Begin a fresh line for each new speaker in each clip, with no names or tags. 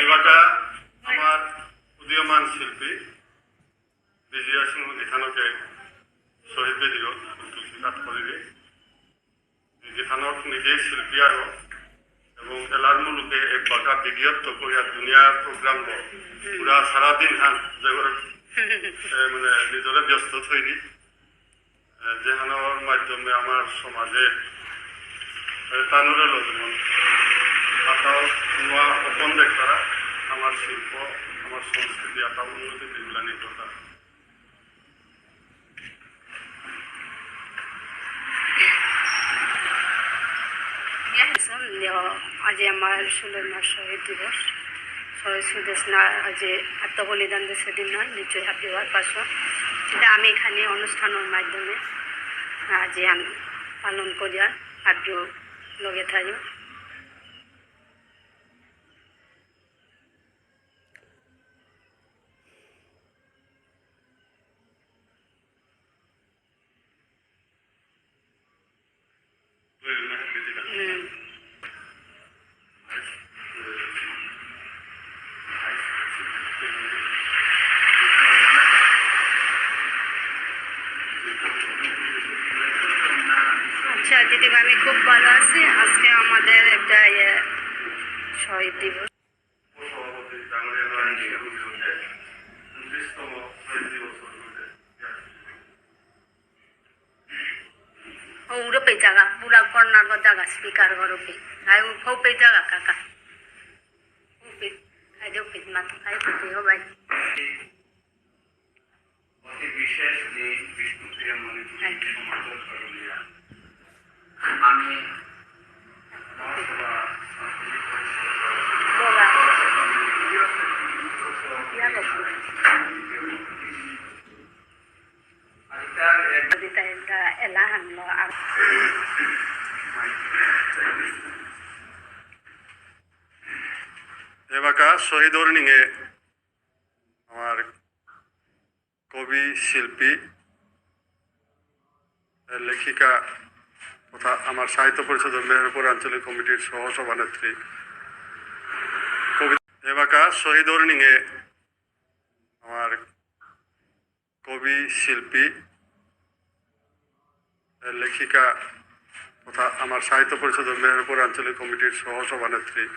এবারটা আমার উদীয়মান শিল্পী, বিজয়া সিংহ গীতানকে শহীদ দিও কৰিলে গীতানক নিজেই শিল্পী আৰু এবং এলার মুলুকে এক বাগা বিগিয়ত করিয়া দুনিয়ার প্রোগ্রাম পুরা সারাদিন হান মানে নিজরে ব্যস্ত থইনি যেহানোর মাধ্যমে আমার সমাজে তানুরে যেমন আতাও নোয়া অপন দেখতারা আমার শিল্প, আমার সংস্কৃতি আতা উন্নতি দিগুলা নির্ভরতা
আজি আমাৰ ষোল্ল শহীদ দিৱস শহীদ সুদেশ না আজি আত্মবলিদান দিন নয় নিশ্চয় হাত দেওয়ার পাছত এটা আমি এখানে অনুষ্ঠানের মাধ্যমে আজি আন পালন করিয়া হাত লগে থাকি। আমি খুব ভালো আছি। আজকে আমাদের একটা ইয়ে শহীদ দিবস।
সভাপতি ডাঙরিয়া নারায়ণ শিশুর বিরুদ্ধে উনত্রিশতম শহীদ দিবস উদ্যোগে
ও উড়পে জায়গা পুরা কর্ণাটক জায়গা স্পিকার গরপে আই ফৌপে জায়গা কাকা। ফৌপে খাই দেও পেট মাথা খাই পেটে হো ভাই।
অতি বিশেষ দিন মণি
Thank you.
সমাজের সরলীলা আমি
এবাকা শহীদ অর্নিংয়ে আমার কবি শিল্পী লেখিকা তথা আমার সাহিত্য পরিষদের মেহেরপুর আঞ্চলিক কমিটির সহ সভানেত্রী কবি এবাকা শহীদ অর্নিংয়ে আমার কবি, শিল্পী, লেখিকা তথা আমার সাহিত্য পরিষদের মেহেরপুর আঞ্চলিক কমিটির সহ সভানেত্রী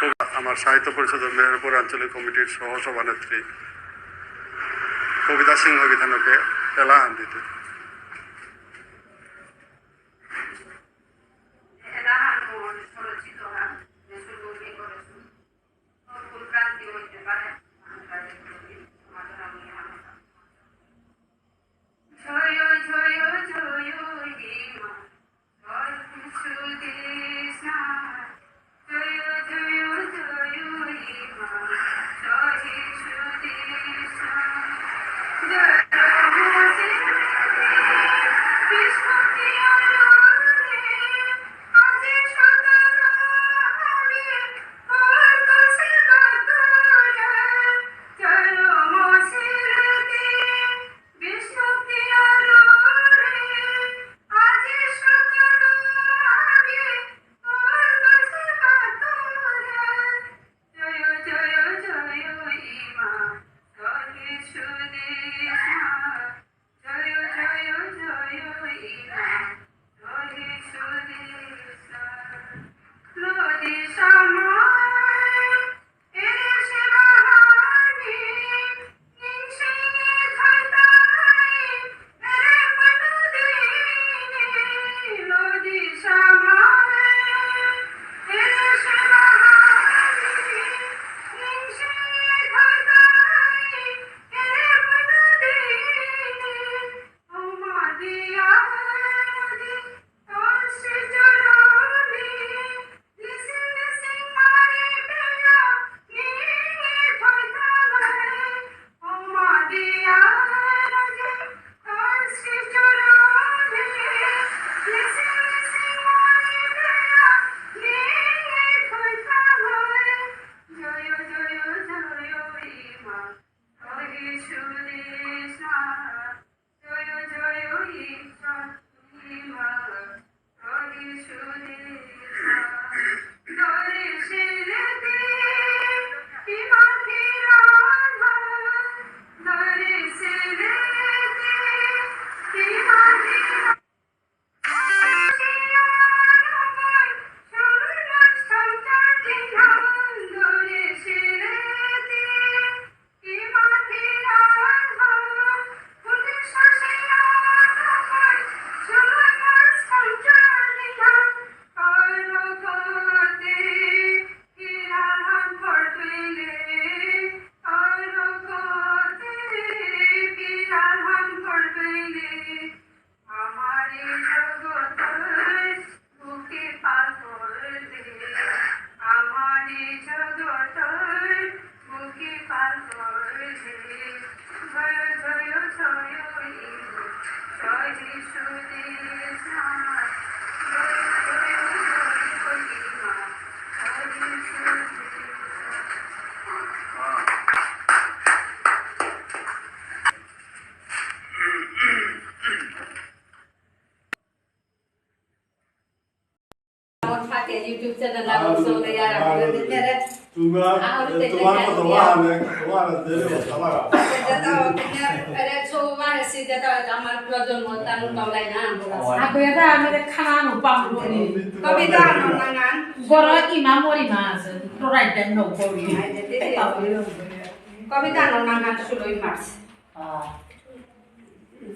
কবি- আমার সাহিত্য পরিষদের মেহেরপুর আঞ্চলিক কমিটির সহ সভানেত্রী কবিতা সিংহ বিধানকে এলাহান দিতে।
থাকে ইউটিউব চ্যানেল আর চলে আর আপনাদের দিনে
তোমার তোমার কথা ওয়ানে ওয়ানে দেলে সাবারা
আমার প্রজন্ম তানু কামলাই না
dan no kori.
কবিতা নন্নান ষোলোই মার্চ
Ah.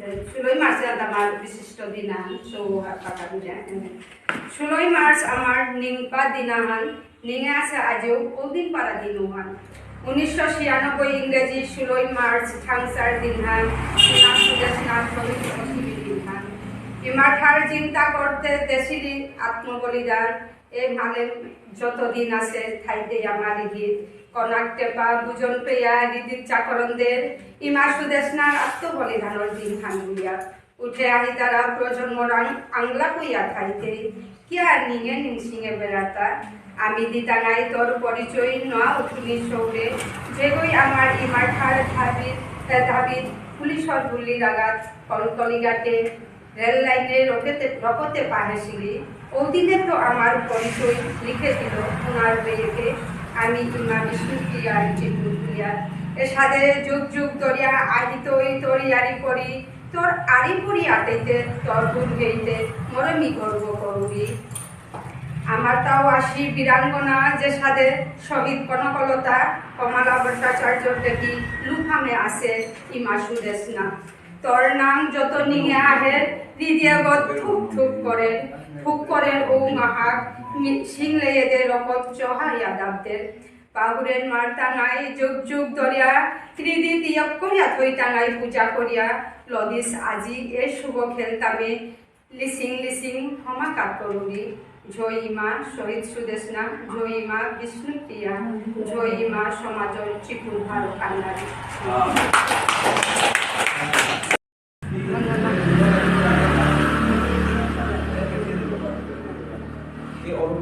ষোলোই মার্চে আমার বিশিষ্ট দিনাহান সৌহাকা ষোলোই মার্চ আমার নিংপা দিনাহান নিঙে আছে আজও ওদিন পারা দিনহান উনিশশো ছিয়ানব্বই ইংরেজি ষোলোই মার্চ থাংসার দিনহান দিনহান। ইমাঠার চিন্তা করতে দেশিরি আত্মবলিদান, এ ভালে যতদিন আছে থাইতে আমার গীত কনাক টেপা বুজন পেয়া দিদির চাকরণদের ইমা সুদেশনার আত্মবলিদানের দিন হাঙ্গুইয়া উঠে আহি তারা প্রজন্ম রাং আংলা কইয়া থাইতে কিয়া নিঙে নিংসিঙে বেড়াতা? আমি দিতাঙাই তোর পরিচয়, নোয়া উঠুনি সৌরে। যেগই আমার ইমার ঠার ধাবিত ধাবিত পুলিশর গুলি লাগাত কলকলি গাটে রেল লাইনে রকেতে, রকতে পাহেছিলি ওদিনে তো আমার পরিচয় লিখে দিল ওনার মেয়েকে। আমি ইমা বিষ্ণুপ্রিয়া চিত্রপ্রিয়া এ সাদে যুগ যুগ দরিয়া আদি তৈ আরি করি তোর আড়ি পড়ি আটাইতে তোর গুণ গেইতে মরমি গর্ব করবি আমার তাও আসি বীরাঙ্গনা যে সাদে শহীদ কনকলতা কমলা ভট্টাচার্য দেখি লুফামে আছে ইমা সুদেশ না তোর নাম যত নিঙে আহে, হৃদয়গত ঠুক ঠুক করে ঠুক করে ও মাহাক সিংলে এদের রকত চহাইয়া দাবদের পাহুরের মার টাঙাই যুগ যুগ ধরিয়া, ত্রিদি তিয়ক করিয়া থই টাঙাই পূজা করিয়া, লদিস আজি এ শুভ খেলতামে, লিসিং লিসিং হমাকাত করুবি জয়ীমা শহীদ সুদেশনা জয়ীমা বিষ্ণুপ্রিয়া জয়ীমা সমাজর চিকুন ভালো কান্নারি
এই অরুণকা থেকে আনে যেটা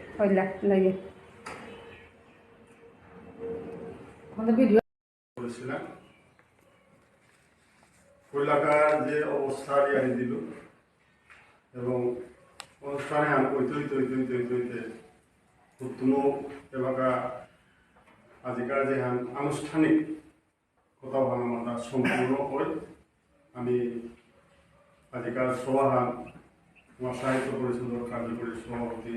হইলা লাগে
video
করেছিলাম কইলাকার যে অনুষ্ঠানে হইতে হইতে হইতে উত্তম এবাকা আজিকার যে আনুষ্ঠানিক কথা ভাঙা মাতা সম্পূর্ণ হয়। আমি আজিকার সভাহান, আমার সাহিত্য পরিষদের কার্যকরী সভাপতি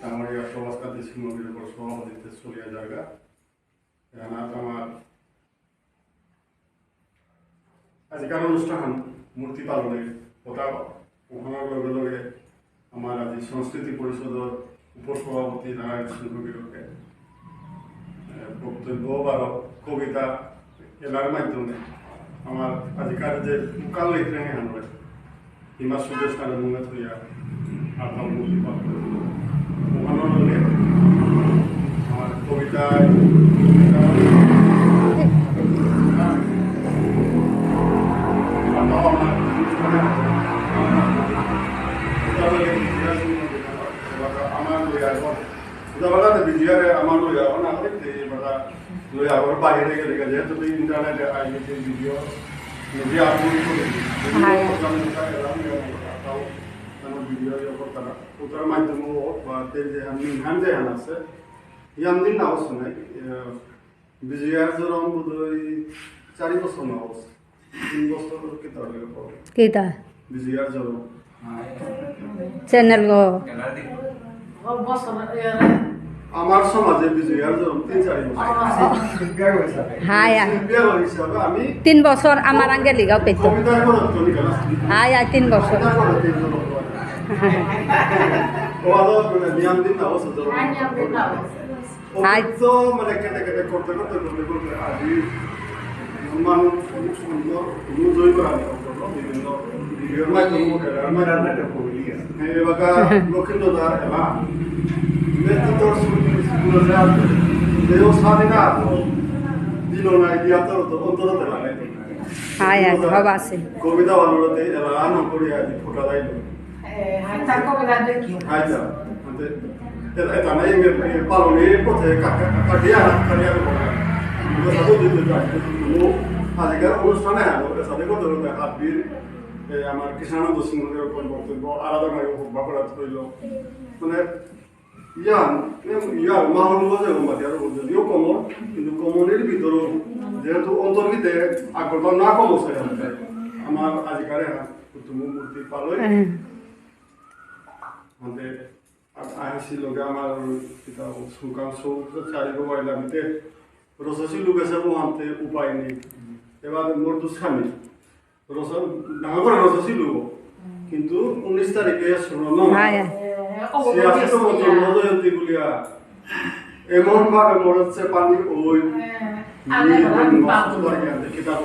ডাঙরিয়া সমাজ কান্তি সিংহগীর উপর সভাপতিত্বে চলিয়া জায়গা। এখানে আমার অনুষ্ঠান মূর্তি পালনের কথা ওখানের লগে লগে আমার আজি সংস্কৃতি পরিষদের উপসভাপতি নারায়ণ সিংহগীরকে বক্তব্য বা কবিতা এলার মাধ্যমে আমার আজিকার যে মুকাল লেখলেন হিমা সুদেশ মুখে থইয়া আপনার মূর্তি পালন করে ওখানের লগে আমার কবিতায় বিজিয়ারে আমার লই যাব না করে মানে লই যাব বাইরে গেলে গেলে যেহেতু ইন্টারনেটে আইডিতে ভিডিও নিজে আপলোড করে ভিডিও করতারা ওটার মাধ্যমে বা যে হান হ্যান যে হান আছে ইয়াম দিন না অবশ্য নাই বিজয়ার জোরম বোধহয় চারি বছর না অবশ্য তিন বছর কেতে হবে
কেইটা
বিজয়ার জোরম
চ্যানেল গো.
আমার সমাজে বিজয়ার জোরম তিন চারি বছর
হাই
আমি
তিন বছর আমার আগে লিগাও পেতো হাই আই তিন বছর
মানে নিয়ম দিন না অবশ্য তো মানে কেটে কেটে করতে করতে করতে করতে আজি মানুষ সুন্দর জয় করা বিভিন্ন কবিতা বানাতে এলা আন করিয়া ফোটা যাইল
হাইতা কবিতা দেখি
আচ্ছা মানে এটা নাই পালনের পথে কাটিয়া কাটিয়া যায় ও আজকের অনুষ্ঠানে আলো সাথে কত হাবির আমার কৃষ্ণানন্দ সিংহের উপর বক্তব্য আলাদা করে বাপড়া তৈল মানে ইয়ান ইয়ার মাহল বজে মাতি আর যদিও কমন কিন্তু কমনের ভিতরেও যেহেতু অন্তর্গীতে আগ্রহ না কমছে আমার আজিকারে তুমি মূর্তি পালয় মানে আহিছিল আমার কিতা সুকাম সৌ চারিব বাইলামিতে রসসি লুকেছে মহান্তে উপায় নেই। এবার মোর তো স্বামী রস ডাঙর করে রসসি লুব। কিন্তু উনিশ তারিখে শ্রম
হাই
সে আছে তো মতো মজয়ন্তী গুলিয়া এমন ভাবে মরছে পানি ওই কিতাব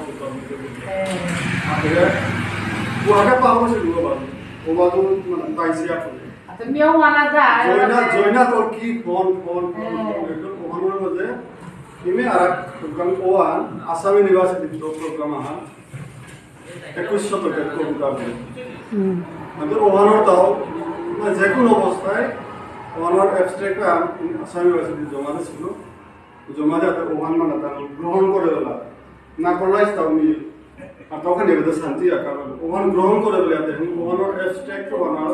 কুয়াকে পাহরছে লুব ও মানে পাইছে আপনি
আচ্ছা মিও মানা যায়।
জয়না জয়না তোর কি ফোন ফোন ফোন একদম ওখানের মধ্যে ইমে আর এক প্রোগ্রাম ওয়ান আসামি ইউনিভার্সিটি প্রোগ্রাম আহান একুশ শতকের কবিতা বলে আমাদের ওহানোর তাও মানে যে কোনো অবস্থায় ওহানোর অ্যাবস্ট্রাক্ট আসামি ইউনিভার্সিটি জমা যাতে ওহান মানে তার গ্রহণ করে বেলা। না করলাই তাও নিয়ে আর তখন এবার শান্তি আঁকা ওহান গ্রহণ করে বেলা দেখুন ওহানোর অ্যাবস্ট্রাক্ট বানার